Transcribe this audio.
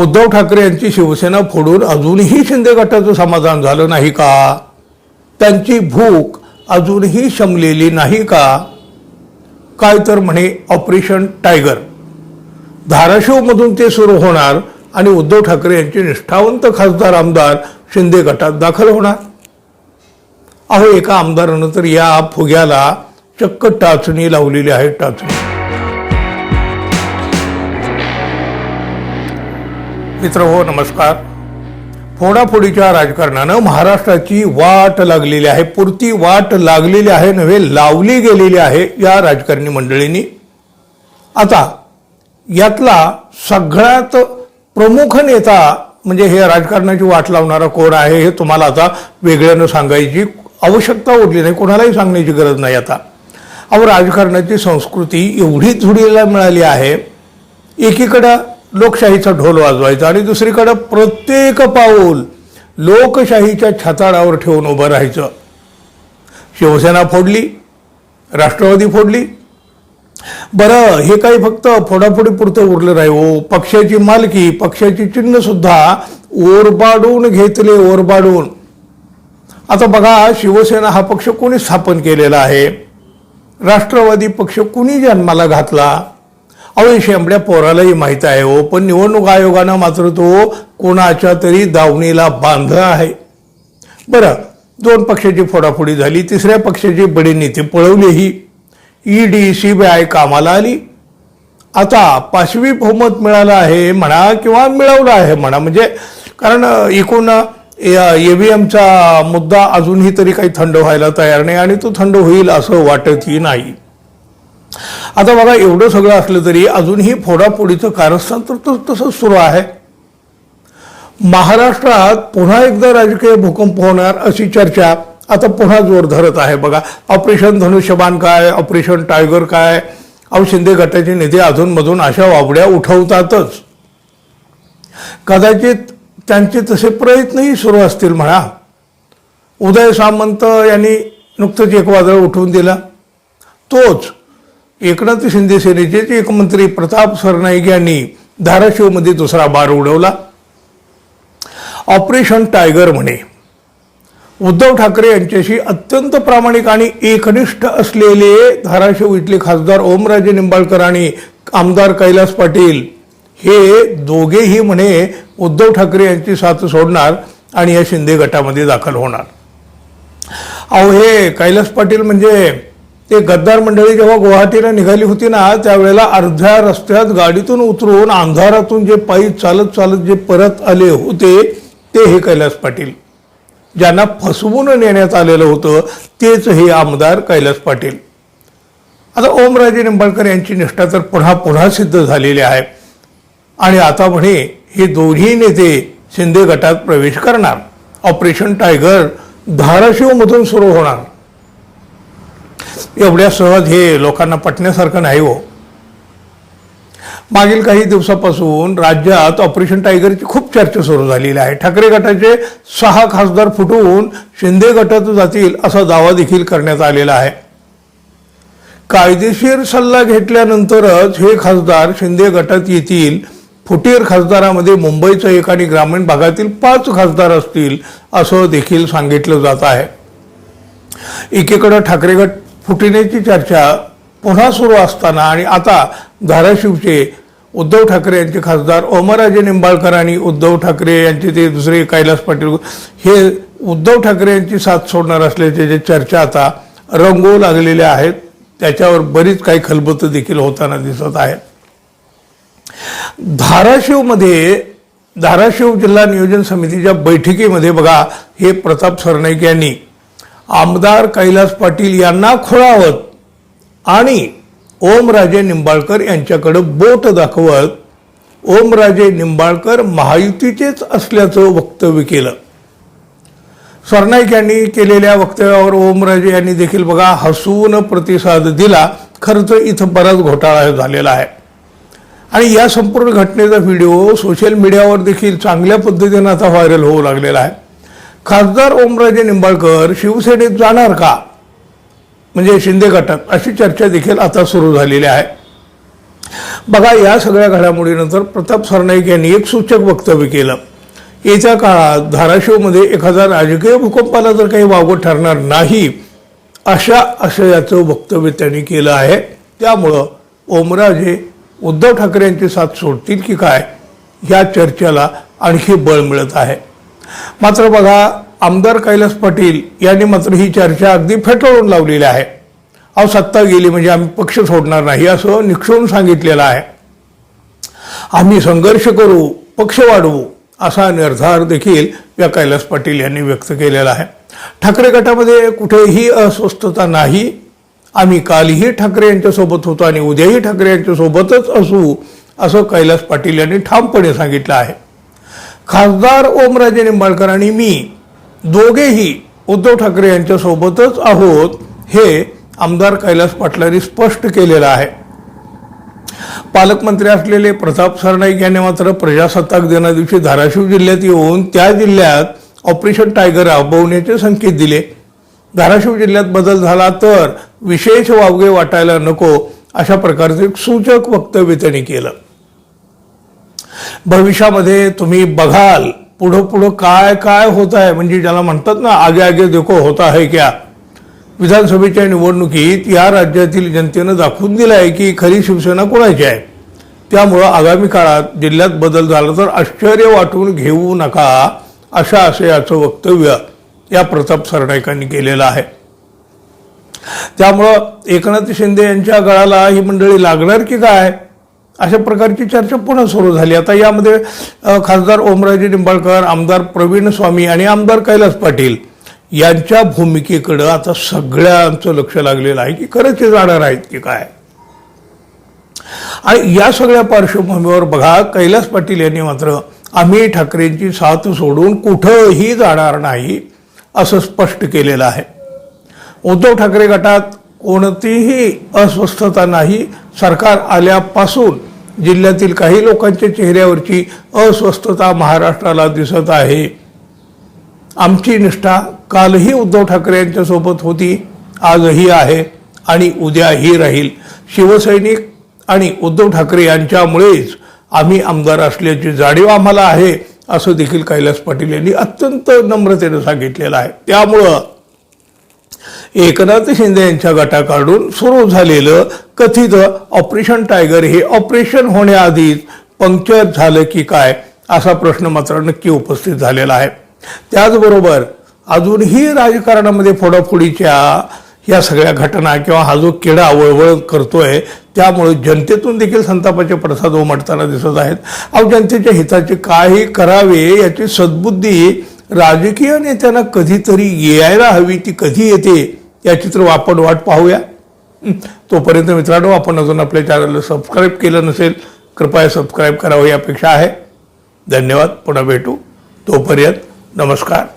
उद्धव ठाकरे यांची शिवसेना फोडून अजूनही शिंदे गटाचं समाधान झालं नाही का? त्यांची भूक अजूनही शमलेली नाही का? काय तर म्हणे ऑपरेशन टायगर. धाराशिवमधून ते सुरू होणार आणि उद्धव ठाकरे यांचे निष्ठावंत खासदार आमदार शिंदे गटात दाखल होणार. अहो एका आमदारानं तर या फुग्याला चक्क टाचणी लावलेली आहे टाचणी. मित्र हो नमस्कार. फोडाफोडीच्या राजकारणानं महाराष्ट्राची वाट लागलेली आहे. पुरती वाट लागलेली आहे नव्हे लावली गेलेली आहे या राजकारणी मंडळींनी. आता यातला सगळ्यात प्रमुख नेता म्हणजे हे राजकारणाची वाट लावणारा कोण आहे हे तुम्हाला आता वेगळ्यानं सांगायची आवश्यकता उरली नाही कोणालाही सांगण्याची गरज नाही आता. अहो राजकारणाची संस्कृती एवढी जुडीला मिळाली आहे. एकीकडं लोकशाहीचा ढोल वाजवायचा आणि दुसरीकडं प्रत्येक पाऊल लोकशाहीच्या छाताडावर ठेवून उभं राहायचं. शिवसेना फोडली राष्ट्रवादी फोडली. बरं हे काही फक्त फोडाफोडी पुरतं उरलं नाही हो. पक्षाची मालकी पक्षाची चिन्हसुद्धा ओरबाडून घेतले ओरबाडून. आता बघा शिवसेना हा पक्ष कोणी स्थापन केलेला आहे? राष्ट्रवादी पक्ष कुणी जन्माला घातला? अहो शेंबड्या पोरालाही माहीत आहे हो पण निवडणूक आयोगानं मात्र तो कोणाच्या तरी दावणीला बांधला आहे. बरं दोन पक्षाची फोडाफोडी झाली तिसऱ्या पक्षाची बडी नेते पळवलीही. ईडी आय कामाला आली. आता पाचवी बहुमत मिळालं आहे म्हणा किंवा मिळवलं आहे म्हणा म्हणजे कारण एकूण ईव्हीएमचा मुद्दा अजूनही तरी काही थंड व्हायला तयार नाही आणि तो थंड होईल असं वाटतही नाही. आता बघा एवढं सगळं असलं तरी अजूनही फोडाफोडीचं कारस्थान तर तसंच सुरू आहे. महाराष्ट्रात पुन्हा एकदा राजकीय भूकंप होणार अशी चर्चा आता पुन्हा जोर धरत आहे बघा. ऑपरेशन धनुष्यबाण काय ऑपरेशन टायगर काय अहो शिंदे गटाचे नेते अधूनमधून अशा वाबड्या उठवतातच. कदाचित त्यांचे तसे प्रयत्नही सुरू असतील म्हणा. उदय सामंत यांनी नुकतंच एक वादळ उठवून दिला. तोच एकनाथ शिंदे सेनेचेच एक मंत्री प्रताप सरनाईक यांनी धाराशिवमध्ये दुसरा बार उडवला. ऑपरेशन टायगर म्हणे. उद्धव ठाकरे यांच्याशी अत्यंत प्रामाणिक आणि एकनिष्ठ असलेले धाराशिव इथले खासदार ओमराजे निंबाळकर आणि आमदार कैलास पाटील हे दोघेही म्हणे उद्धव ठाकरे यांची साथ सोडणार आणि या शिंदे गटामध्ये दाखल होणार. अहो हे कैलास पाटील म्हणजे ते गद्दार मंडळी जेव्हा गुवाहाटीला निघाली होती ना त्यावेळेला अर्ध्या रस्त्यात गाडीतून उतरून अंधारातून जे पायी चालत चालत जे परत आले होते ते हे कैलास पाटील. ज्यांना फसवून नेण्यात आलेलं होतं तेच हे आमदार कैलास पाटील. आता ओमराजे निंबाळकर यांची निष्ठा तर पुन्हा पुन्हा सिद्ध झालेली आहे. आणि आता म्हणे हे दोन्ही नेते शिंदे गटात प्रवेश करणार. ऑपरेशन टायगर धाराशिवमधून सुरू होणार. एवढ्या सहज हे लोकांना पटण्यासारखं नाही हो. मागील काही दिवसापासून राज्यात ऑपरेशन टायगरची खूप चर्चा सुरू झालेली आहे. ठाकरे गटाचे सहा खासदार फुटवून शिंदे गटात जातील असा दावा देखील करण्यात आलेला आहे. कायदेशीर सल्ला घेतल्यानंतरच हे खासदार शिंदे गटात येतील. फुटीर खासदारामध्ये मुंबईचं एक आणि ग्रामीण भागातील पाच खासदार असतील असं देखील सांगितलं जात आहे. एकीकडं ठाकरे गट फुटण्याची चर्चा पुन्हा सुरू असताना आणि आता धाराशिवचे उद्धव ठाकरे यांचे खासदार ओमराजे निंबाळकर आणि उद्धव ठाकरे यांचे ते दुसरे कैलास पाटील हे उद्धव ठाकरे यांची साथ सोडणार असल्याचे जे चर्चा आता रंगवू लागलेल्या आहेत त्याच्यावर बरीच काही खलबतं देखील होताना दिसत आहेत. धाराशिवमध्ये धाराशिव जिल्हा नियोजन समितीच्या बैठकीमध्ये बघा हे प्रताप सरनाईक यांनी आमदार कैलास पाटील यांना खोळावत आणि ओमराजे निंबाळकर यांच्याकडे बोट दाखवत ओमराजे निंबाळकर महायुतीचेच असल्याचं वक्तव्य केलं. सरनाईक यांनी केलेल्या वक्तव्यावर ओमराजे यांनी देखील बघा हसून प्रतिसाद दिला. खर्च इथं बराच घोटाळा झालेला आहे. आणि या संपूर्ण घटनेचा व्हिडिओ सोशल मीडियावर देखील चांगल्या पद्धतीनं आता व्हायरल होऊ लागलेला आहे. खासदार ओमराजे निंबाळकर शिवसेनेत जाणार का? म्हणजे शिंदे गटात अशी चर्चा देखील आता सुरू झालेली आहे. बघा या सगळ्या घडामोडीनंतर प्रताप सरनाईक यांनी एक सूचक वक्तव्य केलं. येत्या काळात धाराशिवमध्ये एखादा राजकीय भूकंपाला जर काही वावगं ठरणार नाही अशा आशयाचं वक्तव्य त्यांनी केलं आहे. त्यामुळं ओमराजे उद्धव ठाकरे यांची साथ सोडतील की काय या चर्चेला आणखी बळ मिळत आहे. मात्र बघा आमदार कैलास पाटील यांनी मात्र ही चर्चा अगदी फेटाळून लावलेली आहे. अहो सत्ता गेली म्हणजे आम्ही पक्ष सोडणार नाही असं निक्षून सांगितलेलं आहे. आम्ही संघर्ष करू पक्ष वाढवू असा निर्धार देखील या कैलास पाटील यांनी व्यक्त केलेला आहे. ठाकरे गटामध्ये कुठेही अस्वस्थता नाही. आम्ही कालही ठाकरे यांच्यासोबत होतो आणि उद्याही ठाकरे यांच्यासोबतच असू असं कैलास पाटील यांनी ठामपणे सांगितलं आहे. खासदार ओमराजे निंबाळकर आणि मी दोघेही उद्धव ठाकरे यांच्यासोबतच आहोत हे आमदार कैलास पाटलांनी स्पष्ट केलेलं आहे. पालकमंत्री असलेले प्रताप सरनाईक यांनी मात्र प्रजासत्ताक दिनादिवशी धाराशिव जिल्ह्यात येऊन त्या जिल्ह्यात ऑपरेशन टायगर राबवण्याचे संकेत दिले. धाराशिव जिल्ह्यात बदल झाला तर विशेष वावगे वाटायला नको अशा प्रकारचे सूचक वक्तव्य त्यांनी केलं. भविष्यामध्ये तुम्ही बघाल पुढं पुढं काय काय होत आहे. म्हणजे ज्याला म्हणतात ना आगे आगे देखो होता आहे क्या? विधानसभेच्या निवडणुकीत या राज्यातील जनतेनं दाखवून दिलं आहे की खरी शिवसेना कोणाची आहे? त्यामुळं आगामी काळात जिल्ह्यात बदल झाला तर आश्चर्य वाटून घेऊ नका अशा आशयाचं वक्तव्य या प्रताप सरनाईकांनी केलेलं आहे. त्यामुळं एकनाथ शिंदे यांच्या गळाला ही मंडळी लागणार की काय? अशा प्रकारची चर्चा पुन्हा सुरू झाली. आता यामध्ये खासदार ओमराजे निंबाळकर आमदार प्रवीण स्वामी आणि आमदार कैलास पाटील यांच्या भूमिकेकडं आता सगळ्यांचं लक्ष लागलेलं आहे की खरंच हे जाणार आहेत की काय? आणि या सगळ्या पार्श्वभूमीवर बघा कैलास पाटील यांनी मात्र आम्ही ठाकरेंची साथ सोडून कुठंही जाणार नाही असं स्पष्ट केलेलं आहे. उद्धव ठाकरे गटात कोणतीही अस्वस्थता नाही सरकार आल्यापासून जिल्ह्यातील काही लोकांच्या चेहऱ्यावरची अस्वस्थता महाराष्ट्राला दिसत आहे. आमची निष्ठा कालही उद्धव ठाकरे यांच्यासोबत होती आजही आहे आणि उद्याही राहील. शिवसैनिक आणि उद्धव ठाकरे यांच्यामुळेच आम्ही आमदार असल्याची जाणीव आम्हाला आहे असं देखील कैलास पाटील यांनी अत्यंत नम्रतेनं सांगितलेलं आहे. त्यामुळं एकनाथ शिंदे यांच्या गटाकडून सुरू झालेलं कथित ऑपरेशन टायगर हे ऑपरेशन होण्याआधीच पंक्चर झालं की काय असा प्रश्न मात्र नक्की उपस्थित झालेला आहे. त्याचबरोबर अजूनही राजकारणामध्ये फोडाफोडीच्या या सगळ्या घटना किंवा हा जो किडा वळवळ करतोय त्यामुळे जनतेतून देखील संतापाचे प्रसाद उमटताना दिसत आहेत. अहो जनतेच्या हिताचे काही करावे याची सद्बुद्धी राजकीय नेत्यांना कधीतरी यायला हवी ती कधी येते? याची तर आपण वाट पाहूया. तोपर्यंत मित्रांनो आपण अजून आपल्या चॅनलला सबस्क्राईब केलं नसेल कृपया सबस्क्राईब करावं ही अपेक्षा आहे. धन्यवाद. पुन्हा भेटू. तोपर्यंत नमस्कार.